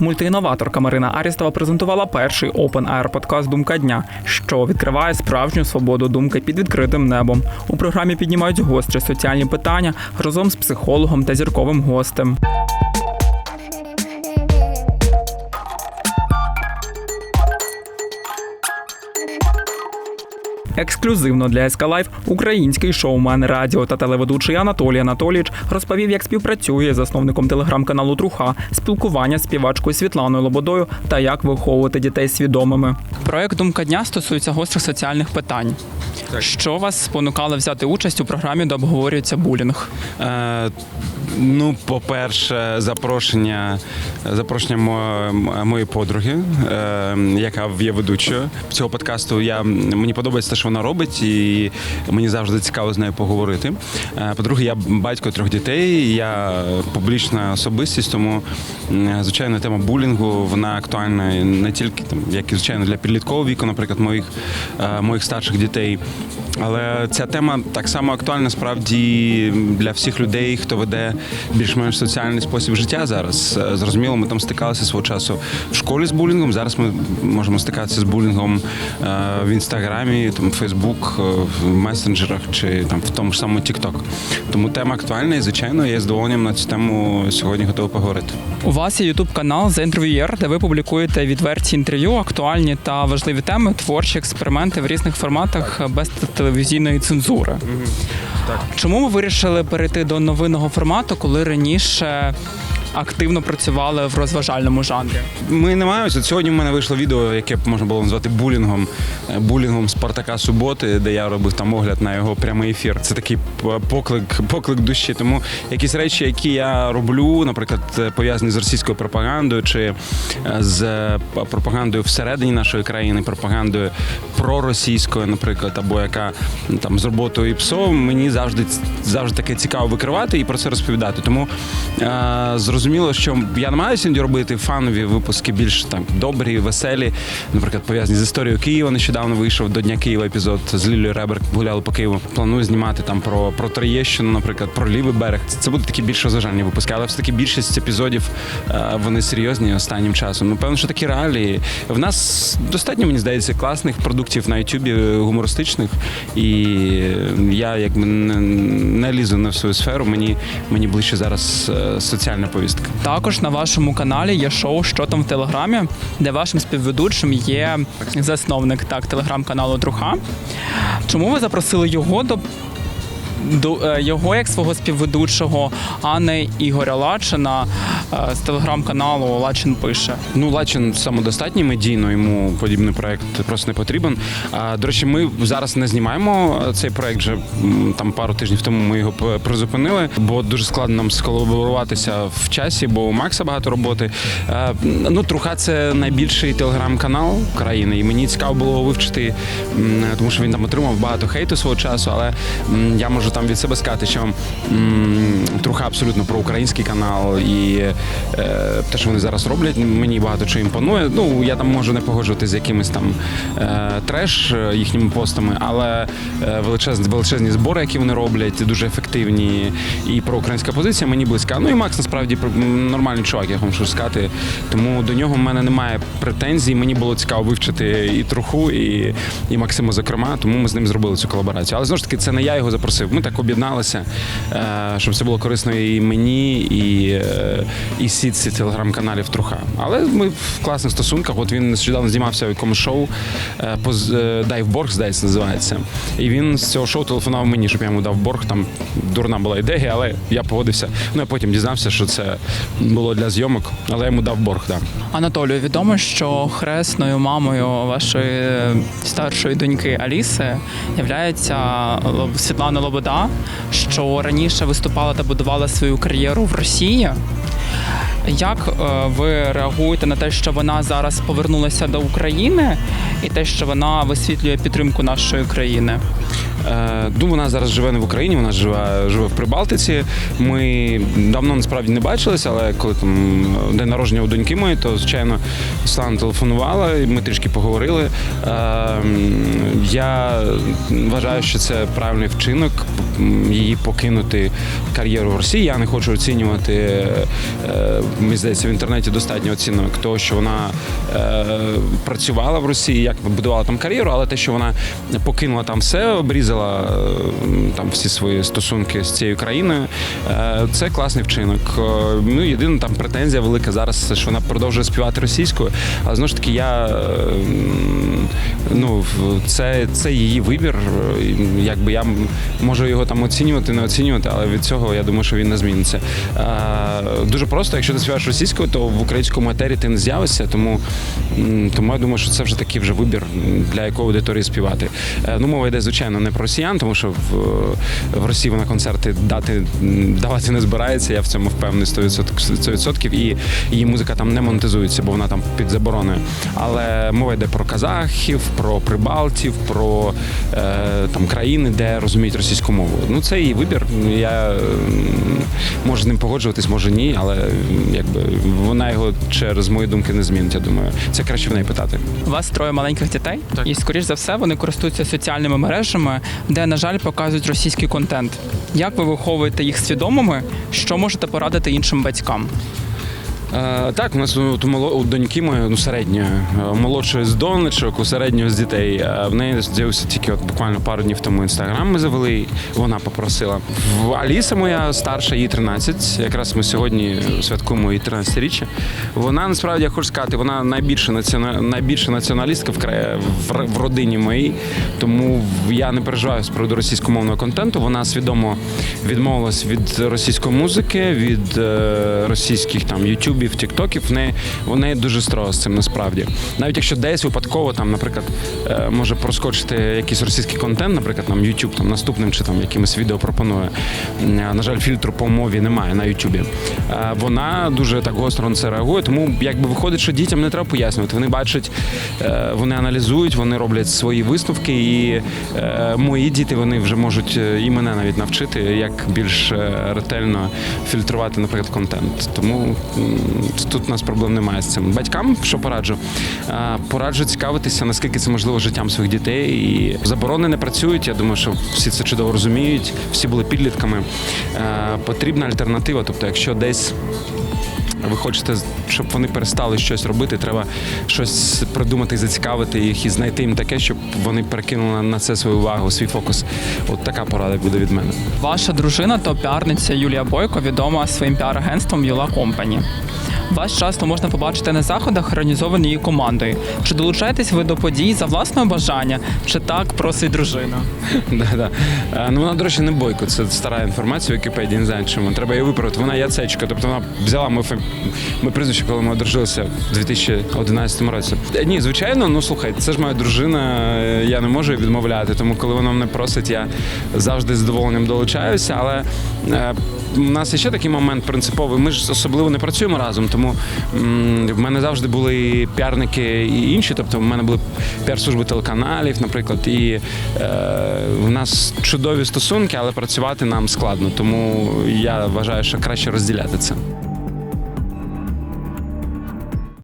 Мультиінноваторка Марина Арістова презентувала перший Open Air подкаст Думка дня, що відкриває справжню свободу думки під відкритим небом. У програмі піднімають гострі соціальні питання разом з психологом та зірковим гостем. Ексклюзивно для СК Лайф український шоумен, радіо та телеведучий Анатолій Анатолійович розповів, як співпрацює з засновником телеграм-каналу Труха, спілкування з співачкою Світланою Лободою та як виховувати дітей свідомими. Проект Думка дня стосується гострих соціальних питань. Що вас спонукало взяти участь у програмі, де обговорюється булінг? Е, ну, по-перше, запрошення, запрошення мо- моєї подруги, е, яка є ведучою цього подкасту. Я, мені подобається те, що вона робить, і мені завжди цікаво з нею поговорити. Е, по-друге, я батько трьох дітей, я публічна особистість, тому, м, звичайно, тема булінгу вона актуальна не тільки там, як і звичайно для підліткового віку, наприклад, моїх, е, моїх старших дітей. Але ця тема так само актуальна справді для всіх людей, хто веде більш-менш соціальний спосіб життя зараз. Е, Зрозуміло, ми там стикалися свого часу в школі з булінгом. Зараз ми можемо стикатися з булінгом е, в інстаграмі, там Фейсбук, е, в месенджерах чи там в тому ж самому TikTok. Тому тема актуальна і звичайно я з задоволенням на цю тему сьогодні готовий поговорити. У вас є ютуб канал The Interviewer, де ви публікуєте відверті інтерв'ю, актуальні та важливі теми, творчі експерименти в різних форматах без телевізійної цензури. Чому ви вирішили перейти до новинного формату, коли раніше активно працювали в розважальному жанрі? Ми намагаємося. От Сьогодні в мене вийшло відео, яке можна було назвати булінгом. Е, Булінгом Спартака Суботи, де я робив там огляд на його прямий ефір. Це такий поклик, поклик душі. Тому якісь речі, які я роблю, наприклад, е, пов'язані з російською пропагандою чи е, з е, пропагандою всередині нашої країни, пропагандою проросійською, наприклад, або яка там з роботою ІПСО, мені завжди завжди таке цікаво викривати і про це розповідати. Тому е, зрозуміло, що я намагаюся робити фанові випуски більш так добрі, веселі, наприклад, пов'язані з історією Києва. Нещодавно вийшов до Дня Києва епізод з Лілією Ребер гуляли по Києву. Планую знімати там про, про Троєщину, наприклад, про лівий берег. Це, це будуть такі більш розважальні випуски, але все таки більшість епізодів е, вони серйозні останнім часом. Ну, певно, що такі реалії. В нас достатньо, мені здається, класних продуктів на Ютубі гумористичних, і я якби не, не лізу на свою сферу. Мені мені ближче зараз е, соціальна повістка. Також на вашому каналі є шоу Що там в телеграмі, де вашим співведучим є засновник так телеграм-каналу Друха. Чому ви запросили його до, до е, його як свого співведучого, а не Ігоря Лачина е, з телеграм-каналу Лачин пише? Ну, Лачин самодостатній медійно, йому подібний проект просто не потрібен. До речі, ми зараз не знімаємо цей проект вже там пару тижнів тому ми його призупинили, бо дуже складно нам сколаборуватися в часі, бо у Макса багато роботи. Ну, Труха це найбільший телеграм-канал країни, і мені цікаво було вивчити, тому що він там отримав багато хейту свого часу, але я можу там від себе сказати, що м, Труха абсолютно проукраїнський канал, і е, те, що вони зараз роблять, мені багато чого імпонує. Ну я там можу не погоджуватися з якимись там е, треш е, їхніми постами, але е, величезні, величезні збори, які вони роблять, дуже ефективні. І проукраїнська позиція мені близька. Ну і Макс насправді про- нормальний чувак, я можу сказати. Тому до нього в мене немає претензій. Мені було цікаво вивчити і труху, і, і Максима, зокрема, тому ми з ним зробили цю колаборацію. Але знову ж таки, це не я його запросив. Ми так об'єдналися, е, щоб це було корисно і мені, і, е, і сітці телеграм-каналів Труха. Але ми в класних стосунках. От він нещодавно знімався в якомусь шоу е, Дайв здається, називається. І він з цього шоу телефонував мені, щоб я йому дав борг. Там дурна була ідея, але я погодився. Ну я потім дізнався, що це було для зйомок, але я йому дав борг. Да. Анатолію, відомо, що хресною мамою вашої старшої доньки Аліси являється Світлана Лобода, що раніше виступала та будувала свою кар'єру в Росії. Як е, ви реагуєте на те, що вона зараз повернулася до України, і те, що вона висвітлює підтримку нашої країни? Е, Ну, вона зараз живе не в Україні, вона живе, живе в Прибалтиці. Ми давно насправді не бачилися, але коли там день народження у доньки моєї, то звичайно Слана телефонувала, і ми трішки поговорили. Е, Я вважаю, що це правильний вчинок її покинути кар'єру в Росії. Я не хочу оцінювати е, мені здається, в інтернеті достатньо оцінок того, що вона е, працювала в Росії, як будувала там кар'єру, але те, що вона покинула там все, обрізала е, там всі свої стосунки з цією країною, е, це класний вчинок. Е, Ну, єдина там претензія велика зараз, що вона продовжує співати російською, але знову ж таки, я е, ну, це, це її вибір. Якби я можу його там оцінювати, не оцінювати, але від цього я думаю, що він не зміниться. Е, Дуже просто, якщо ти співаєш російською, то в українському етері ти не з'явишся, тому, тому я думаю, що це вже такий вже вибір, для якої аудиторії співати. Е, Ну, мова йде, звичайно, не про росіян, тому що в, в Росії вона концерти дати, давати не збирається, я в цьому впевнений 100%, 100% і її музика там не монетизується, бо вона там під забороною. Але мова йде про казахів, про прибалтів, про е, там країни, де розуміють російську мову. Ну це її вибір. Я можу з ним погоджуватись, може ні, але якби вона його через мої думки не змінить. Я думаю, це краще в неї питати. У вас троє маленьких дітей, Так. і скоріш за все вони користуються соціальними мережами, де, на жаль, показують російський контент. Як ви виховуєте їх свідомими? Що можете порадити іншим батькам? Е, так, у нас у, доньки моєї, ну середньої, е, молодшої з донечок, у середньої з дітей. е, В неї з'явився тільки от буквально пару днів тому інстаграм ми завели. Вона попросила. Аліса моя старша, їй 13. Якраз ми сьогодні святкуємо її 13-річчя. Вона насправді я хочу сказати, вона найбільша націона... найбільша націоналістка в, кра- в, родині моїй. Тому я не переживаю з приводу російськомовного контенту. Вона свідомо відмовилась від російської музики, від російських там ютубів, тіктоків. В неї вони дуже строго з цим насправді. Навіть якщо десь випадково там, наприклад, е, може проскочити якийсь російський контент, наприклад, там YouTube там наступним чи там якимось відео пропонує. На жаль, фільтру по мові немає на Ютубі. Е, Вона дуже так гостро на це реагує, тому якби виходить, що дітям не треба пояснювати. Вони бачать, е, вони аналізують, вони роблять свої висновки, і мої діти вони вже можуть і мене навіть навчити, як більш ретельно фільтрувати, наприклад, контент. Тому тут у нас проблем немає з цим. Батькам, що пораджу, Е, пораджу цікавитися, наскільки це можливо життям своїх дітей. І заборони не працюють. Я думаю, що всі це чудово розуміють, всі були підлітками. Е, Потрібна альтернатива. Тобто, якщо десь ви хочете, щоб вони перестали щось робити, треба щось придумати зацікавити їх і знайти їм таке, щоб вони перекинули на це свою увагу, свій фокус. От така порада буде від мене. Ваша дружина то піарниця Юлія Бойко, відома своїм піар-агентством Юла Компані. Вас часто можна побачити на заходах, організовані її командою. Чи долучаєтесь ви до подій за власного бажання, чи так просить дружина? Да-да. Е, Ну вона, до речі, не бойко. Це стара інформація в Вікіпедії, не знаю чому. Треба її виправити. Вона яцечка. Тобто вона взяла ми, ми прізвище, коли ми одружилися в 2011 році. Е, Ні, звичайно, ну слухай, це ж моя дружина. е, Я не можу їй відмовляти. Тому коли вона мене просить, я завжди з задоволенням долучаюся. Але у нас ще такий момент принциповий. Ми ж особливо не працюємо разом, тому в мене завжди були піарники і інші. Тобто, в мене були піар-служби телеканалів, наприклад, і е, в нас чудові стосунки, але працювати нам складно. Тому я вважаю, що краще розділяти це.